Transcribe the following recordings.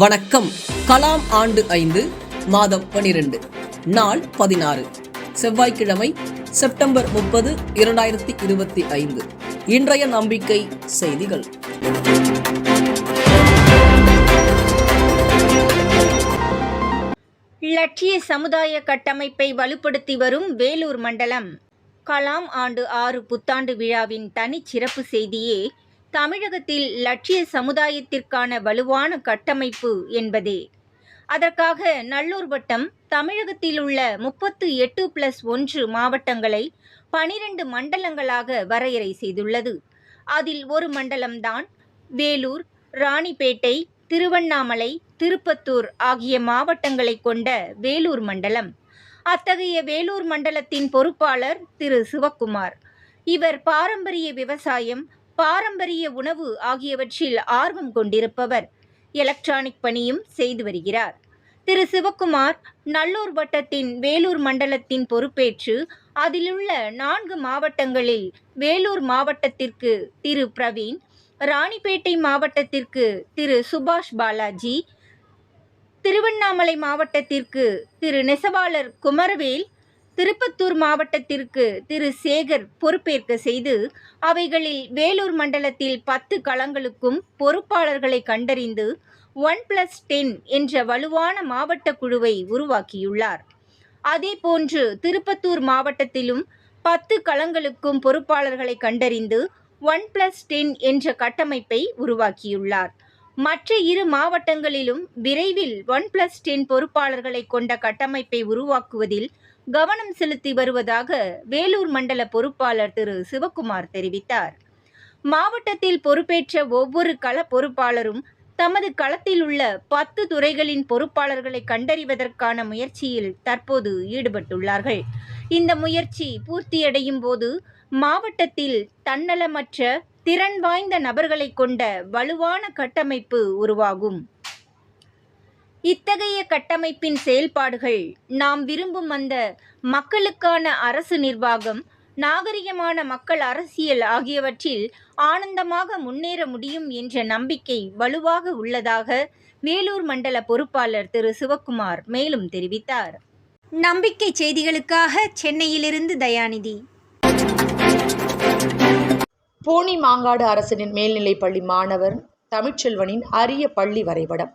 வணக்கம். கலாம் ஆண்டு ஐந்து மாதம் பனிரெண்டு. நாள் பதினாறு. செவ்வாய்க்கிழமை செப்டம்பர் முப்பது இரண்டாயிரத்தி இருபத்தி ஐந்து. இன்றைய நம்பிக்கை செய்திகள். லட்சிய சமுதாய கட்டமைப்பை வலுப்படுத்தி வரும் வேலூர் மண்டலம். கலாம் ஆண்டு ஆறு புத்தாண்டு விழாவின் தனிச்சிறப்பு செய்தியே தமிழகத்தில் லட்சிய சமுதாயத்திற்கான வலுவான கட்டமைப்பு என்பதே. அதற்காக நல்லூர் வட்டம் தமிழகத்தில் உள்ள முப்பத்து எட்டு பிளஸ் ஒன்று மாவட்டங்களை பனிரெண்டு மண்டலங்களாக வரையறை செய்துள்ளது. அதில் ஒரு மண்டலம்தான் வேலூர் ராணிப்பேட்டை திருவண்ணாமலை திருப்பத்தூர் ஆகிய மாவட்டங்களை கொண்ட வேலூர் மண்டலம். அத்தகைய வேலூர் மண்டலத்தின் பொறுப்பாளர் திரு. சிவக்குமார். இவர் பாரம்பரிய விவசாயம் பாரம்பரிய உணவு ஆகியவற்றில் ஆர்வம் கொண்டிருப்பவர் எலக்ட்ரானிக் பணியும் செய்து வருகிறார். திரு. சிவக்குமார் நல்லூர் வட்டத்தின் வேலூர் மண்டலத்தின் பொறுப்பேற்று அதிலுள்ள நான்கு மாவட்டங்களில் வேலூர் மாவட்டத்திற்கு திரு. பிரவீன் ராணிப்பேட்டை மாவட்டத்திற்கு திரு. சுபாஷ் பாலாஜி திருவண்ணாமலை மாவட்டத்திற்கு திரு. நெசவாளர் குமரவேல் திருப்பத்தூர் மாவட்டத்திற்கு திரு. சேகர் பொறுப்பேற்க செய்து அவைகளில் வேலூர் மண்டலத்தில் பத்து களங்களுக்கும் பொறுப்பாளர்களை கண்டறிந்து ஒன் பிளஸ் டென் என்ற வலுவான மாவட்ட குழுவை உருவாக்கியுள்ளார். அதேபோன்று திருப்பத்தூர் மாவட்டத்திலும் பத்து களங்களுக்கும் பொறுப்பாளர்களை கண்டறிந்து ஒன் பிளஸ் டென் என்ற கட்டமைப்பை உருவாக்கியுள்ளார். மற்ற இரு மாவட்டங்களிலும் விரைவில் ஒன் பிளஸ் டென் பொறுப்பாளர்களை கொண்ட கட்டமைப்பை உருவாக்குவதில் கவனம் செலுத்தி வருவதாக வேலூர் மண்டல பொறுப்பாளர் திரு. சிவக்குமார் தெரிவித்தார். மாவட்டத்தில் பொறுப்பேற்ற ஒவ்வொரு கள பொறுப்பாளரும் தமது களத்தில் உள்ள பத்து துறைகளின் பொறுப்பாளர்களை கண்டறிவதற்கான முயற்சியில் தற்போது ஈடுபட்டுள்ளார்கள். இந்த முயற்சி பூர்த்தியடையும் போது மாவட்டத்தில் தன்னலமற்ற திறன் வாய்ந்த நபர்களை கொண்ட வலுவான கட்டமைப்பு உருவாகும். இத்தகைய கட்டமைப்பின் செயல்பாடுகள் நாம் விரும்பும் அந்த மக்களுக்கான அரசு நிர்வாகம் நாகரிகமான மக்கள் அரசியல் ஆகியவற்றில் ஆனந்தமாக முன்னேற முடியும் என்ற நம்பிக்கை வலுவாக உள்ளதாக வேலூர் மண்டல பொறுப்பாளர் திரு. சிவக்குமார் மேலும் தெரிவித்தார். நம்பிக்கை செய்திகளுக்காக சென்னையிலிருந்து தயாநிதி. பூனி மாங்காடு அரசனின் மேல்நிலைப்பள்ளி மாணவர் தமிழ்ச்செல்வனின் அரிய பள்ளி வரைபடம்.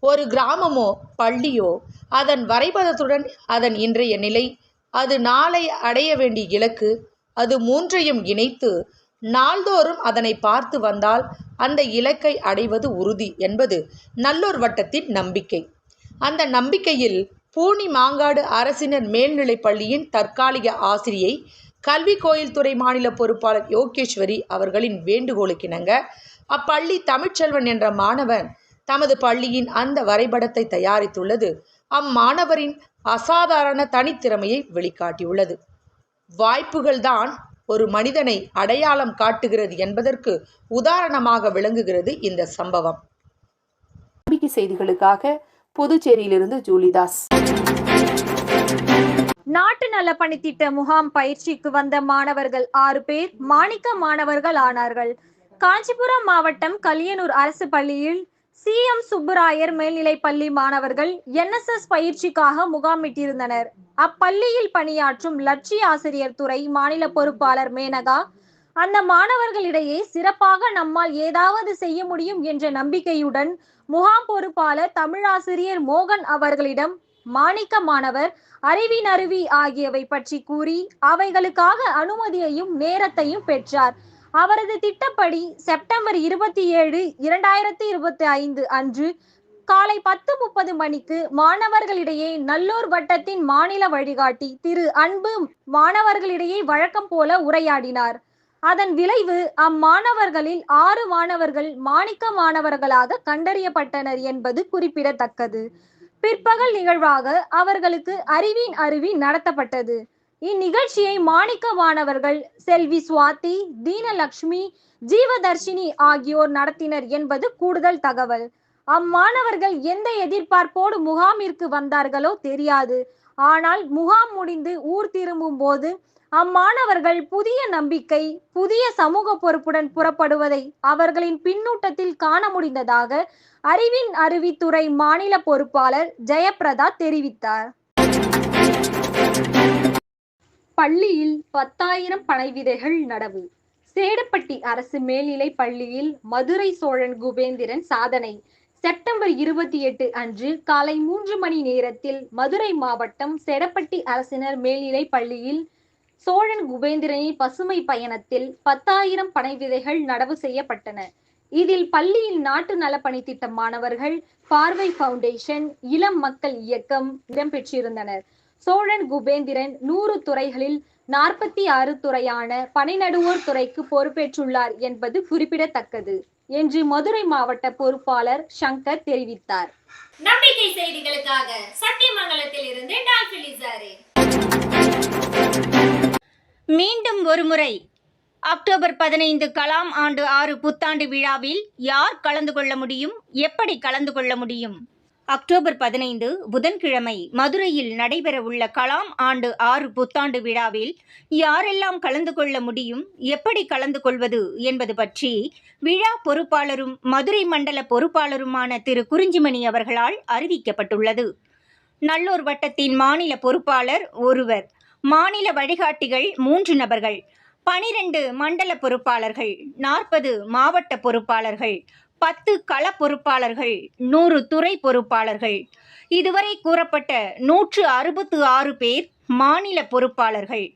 ஒரு கிராமமோ பள்ளியோ அதன் வரைபடத்துடன் அதன் இன்றைய நிலை அது நாளை அடைய வேண்டிய இலக்கு அது மூன்றையும் இணைத்து நாள்தோறும் அதனை பார்த்து வந்தால் அந்த இலக்கை அடைவது உறுதி என்பது நல்லூர் வட்டத்தின் நம்பிக்கை. அந்த நம்பிக்கையில் பூனி மாங்காடு அரசினர் மேல்நிலைப் பள்ளியின் தற்காலிக ஆசிரியை கல்வி கோயில்துறை மாநில பொறுப்பாளர் யோகேஸ்வரி அவர்களின் வேண்டுகோளுக்கிணங்க அப்பள்ளி தமிழ்ச்செல்வன் என்ற மாணவன் தமது பள்ளியின் அந்த வரைபடத்தை தயாரித்துள்ளது. அம்மாணவரின் அசாதாரண தனித்திறமையை வெளிக்காட்டியுள்ளது. வாய்ப்புகள்தான் ஒரு மனிதனை அடையாளம் காட்டுகிறது என்பதற்கு உதாரணமாக விளங்குகிறது இந்த சம்பவம். செய்திகளுக்காக புதுச்சேரியிலிருந்து ஜூலிதாஸ். நாட்டு நல திட்ட முகாம் பயிற்சிக்கு வந்த மாணவர்கள் ஆறு பேர் மாணிக்க மாணவர்கள் ஆனார்கள். காஞ்சிபுரம் மாவட்டம் கலியனூர் அரசு பள்ளியில் சி எம் சுப்புராயர் மேல்நிலைப் பள்ளி மாணவர்கள் என்எஸ்எஸ் பயிற்சிக்காக முகாமிட்டிருந்தனர். அப்பள்ளியில் பணியாற்றும் லட்சிய ஆசிரியர் துறை மாநில பொறுப்பாளர் மேனகா அந்த மாணவர்களிடையே சிறப்பாக நம்மால் ஏதாவது செய்ய முடியும் என்ற நம்பிக்கையுடன் முகாம் பொறுப்பாளர் தமிழாசிரியர் மோகன் அவர்களிடம் மாணிக்க மாணவர் அறிவின் அருவி ஆகியவை பற்றி கூறி அவைகளுக்காக அனுமதியையும் நேரத்தையும் பெற்றார். அவரது திட்டப்படி செப்டம்பர் இருபத்தி ஏழு இரண்டாயிரத்தி இருபத்தி ஐந்து அன்று காலை பத்து முப்பது மணிக்கு மாணவர்களிடையே நல்லூர் வட்டத்தின் மாநில வழிகாட்டி திரு அன்பு மாணவர்களிடையே வழக்கம் போல உரையாடினார். அதன் விளைவு அம்மாணவர்களில் ஆறு மாணவர்கள் மாணிக்க மாணவர்களாக கண்டறியப்பட்டனர் என்பது குறிப்பிடத்தக்கது. பிற்பகல் நிகழ்வாக அவர்களுக்கு அறிவின் அருவி நடத்தப்பட்டது. இந்நிகழ்ச்சியை மாணிக்க மாணவர்கள் செல்வி சுவாதி தீனலக்ஷ்மி ஜீவதர்ஷினி ஆகியோர் நடத்தினர் என்பது கூடுதல் தகவல். அம்மாணவர்கள் எந்த எதிர்பார்ப்போடு முகாமிற்கு வந்தார்களோ தெரியாது. ஆனால் முகாம் முடிந்து ஊர் திரும்பும் போது அம்மாணவர்கள் புதிய நம்பிக்கை புதிய சமூக பொறுப்புடன் புறப்படுவதை அவர்களின் பின்னூட்டத்தில் காண முடிந்ததாக அறிவின் அறிவித்துறை மாநில பொறுப்பாளர் ஜெயபிரதா தெரிவித்தார். பள்ளியில் பத்தாயிரம் பனை விதைகள் நடவு. சேடப்பட்டி அரசு மேல்நிலை பள்ளியில் மதுரை சோழன் குபேந்திரன் சாதனை. செப்டம்பர் இருபத்தி எட்டு அன்று காலை மூன்று மணி நேரத்தில் மதுரை மாவட்டம் செடப்பட்டி அரசினர் மேல்நிலை பள்ளியில் சோழன் குபேந்திரனின் பசுமை பயணத்தில் பத்தாயிரம் பனை விதைகள் நடவு செய்யப்பட்டன. இதில் பள்ளியில் நாட்டு நலப்பணி திட்ட மாணவர்கள் பார்வை ஃபவுண்டேஷன் இளம் மக்கள் இயக்கம் இடம்பெற்றிருந்தனர். சோழன் குபேந்திரன் நூறு துறைகளில் நாற்பத்தி ஆறு துறையான பனை நடுவோர் துறைக்கு பொறுப்பேற்றுள்ளார் என்பது குறிப்பிடத்தக்கது. என்று மதுரை மாவட்ட பொறுப்பாளர் சங்கர் தெரிவித்தார். நம்பிக்கை செய்திகளுக்காக சத்தியமங்கலத்தில் இருந்து மீண்டும் ஒருமுறை அக்டோபர் பதினைந்து கலாம் ஆண்டு ஆறு புத்தாண்டு விழாவில் யார் கலந்து கொள்ள முடியும்? எப்படி கலந்து கொள்ள முடியும்? அக்டோபர் பதினைந்து புதன்கிழமை மதுரையில் நடைபெறவுள்ள கலாம் ஆண்டு ஆறு புத்தாண்டு விழாவில் யாரெல்லாம் கலந்து கொள்ள முடியும் எப்படி கலந்து கொள்வது என்பது பற்றி விழா பொறுப்பாளரும் மதுரை மண்டல பொறுப்பாளருமான திரு குறிஞ்சிமணி அவர்களால் அறிவிக்கப்பட்டுள்ளது. நல்லூர் வட்டத்தின் மாநில பொறுப்பாளர் ஒருவர் மாநில வழிகாட்டிகள் மூன்று நபர்கள் பனிரெண்டு மண்டல பொறுப்பாளர்கள் நாற்பது மாவட்ட பொறுப்பாளர்கள் பத்து கள பொறுப்பாளர்கள் நூறு துறை பொறுப்பாளர்கள். இதுவரை கூறப்பட்ட நூற்று அறுபத்து ஆறு பேர் மாநில பொறுப்பாளர்கள்.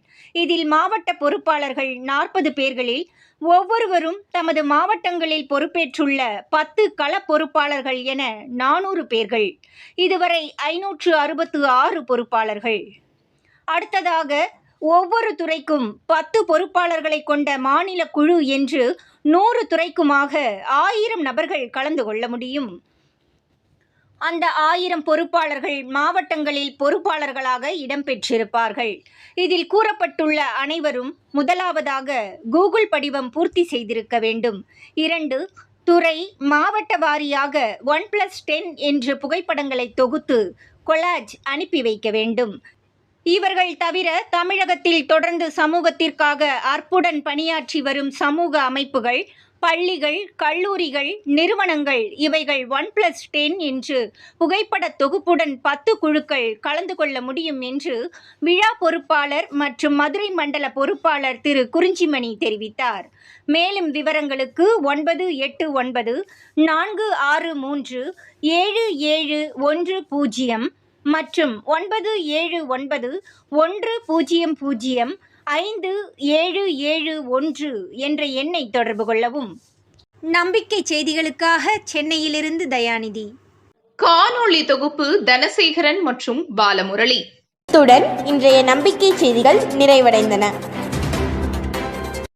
இதில் மாவட்ட பொறுப்பாளர்கள் நாற்பது பேர்களில் ஒவ்வொருவரும் தமது மாவட்டங்களில் பொறுப்பேற்றுள்ள பத்து கள பொறுப்பாளர்கள் என நானூறு பேர்கள். இதுவரை ஐநூற்று அறுபத்து ஆறு பொறுப்பாளர்கள். அடுத்ததாக ஒவ்வொரு துறைக்கும் பத்து பொறுப்பாளர்களை கொண்ட மாநில குழு என்று நூறு துறைக்குமாக ஆயிரம் நபர்கள் கலந்து கொள்ள முடியும். அந்த ஆயிரம் பொறுப்பாளர்கள் மாவட்டங்களில் பொறுப்பாளர்களாக இடம்பெற்றிருப்பார்கள் இதில் கூறப்பட்டுள்ள அனைவரும் முதலாவதாக கூகுள் படிவம் பூர்த்தி செய்திருக்க வேண்டும். இரண்டு துறை மாவட்ட வாரியாக ஒன் பிளஸ் டென் என்று புகைப்படங்களை தொகுத்து கொலாஜ் அனுப்பி வைக்க வேண்டும். இவர்கள் தவிர தமிழகத்தில் தொடர்ந்து சமூகத்திற்காக அற்புடன் பணியாற்றி வரும் சமூக அமைப்புகள் பள்ளிகள் கல்லூரிகள் நிறுவனங்கள் இவைகள் ஒன் பிளஸ் டென் என்று புகைப்பட தொகுப்புடன் பத்து குழுக்கள் கலந்து கொள்ள முடியும் என்று விழா பொறுப்பாளர் மற்றும் மதுரை மண்டல பொறுப்பாளர் திரு குறிஞ்சிமணி தெரிவித்தார். மேலும் விவரங்களுக்கு ஒன்பது எட்டு ஒன்பது நான்கு ஆறு மூன்று ஏழு ஏழு ஒன்று பூஜ்ஜியம் மற்றும் ஒன்பது ஏழு ஒன்பது ஒன்று பூஜ்ஜியம் பூஜ்ஜியம் ஐந்து ஏழு ஏழு ஒன்று என்ற எண்ணை தொடர்பு கொள்ளவும். நம்பிக்கை செய்திகளுக்காக சென்னையிலிருந்து தயாநிதி. காணொளி தொகுப்பு தனசேகரன் மற்றும் பாலமுரளி. இத்துடன் இன்றைய நம்பிக்கை செய்திகள் நிறைவடைந்தன.